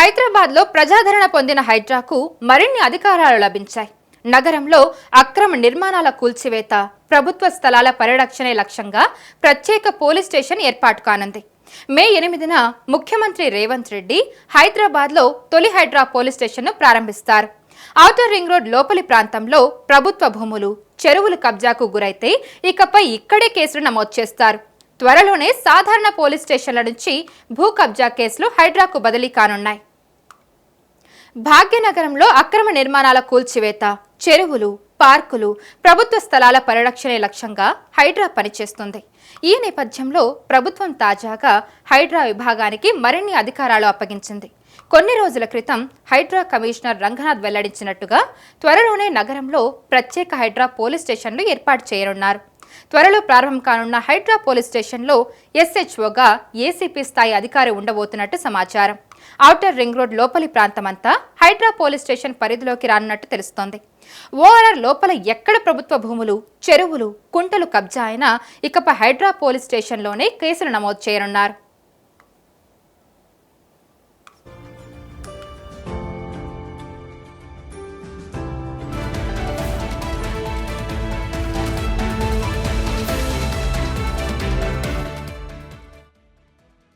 హైదరాబాద్లో ప్రజాదరణ పొందిన హైడ్రాకు మరిన్ని అధికారాలు లభించాయి. నగరంలో అక్రమ నిర్మాణాల కూల్చివేత ప్రభుత్వ స్థలాల పరిరక్షణే లక్ష్యంగా ప్రత్యేక పోలీస్ స్టేషన్ ఏర్పాటు కానుంది. మే ఎనిమిదిన ముఖ్యమంత్రి రేవంత్ రెడ్డి హైదరాబాద్లో తొలి హైడ్రా పోలీస్ స్టేషన్ను ప్రారంభిస్తారు. ఔటర్ రింగ్ రోడ్ లోపలి ప్రాంతంలో ప్రభుత్వ భూములు చెరువులు కబ్జాకు గురైతే ఇకపై ఇక్కడే కేసులు నమోదు చేస్తారు. త్వరలోనే సాధారణ పోలీస్ స్టేషన్ల నుంచి భూ కబ్జా కేసులు హైడ్రాకు బదిలీ కానున్నాయి. భాగ్యనగరంలో అక్రమ నిర్మాణాల కూల్చివేత చెరువులు పార్కులు ప్రభుత్వ స్థలాల పరిరక్షణే లక్ష్యంగా హైడ్రా పనిచేస్తుంది. ఈ నేపథ్యంలో ప్రభుత్వం తాజాగా హైడ్రా విభాగానికి మరిన్ని అధికారాలు అప్పగించింది. కొన్ని రోజుల క్రితం హైడ్రా కమిషనర్ రంగనాథ్ వెల్లడించినట్టుగా త్వరలోనే నగరంలో ప్రత్యేక హైడ్రా పోలీస్ స్టేషన్లు ఏర్పాటు చేయనున్నారు. త్వరలో ప్రారంభం కానున్న హైడ్రా పోలీస్ స్టేషన్లో ఎస్హెచ్ఓగా ఏసీపీ స్థాయి అధికారి ఉండబోతున్నట్టు సమాచారం. ఔటర్ రింగ్ రోడ్ లోపలి ప్రాంతమంతా హైడ్రా పోలీస్ స్టేషన్ పరిధిలోకి రానున్నట్టు తెలుస్తోంది. ఓఆర్ఆర్ లోపల ఎక్కడ ప్రభుత్వ భూములు చెరువులు కుంటలు కబ్జా అయినా ఇకపై హైడ్రా పోలీస్ స్టేషన్లోనే కేసులు నమోదు చేయనున్నారు.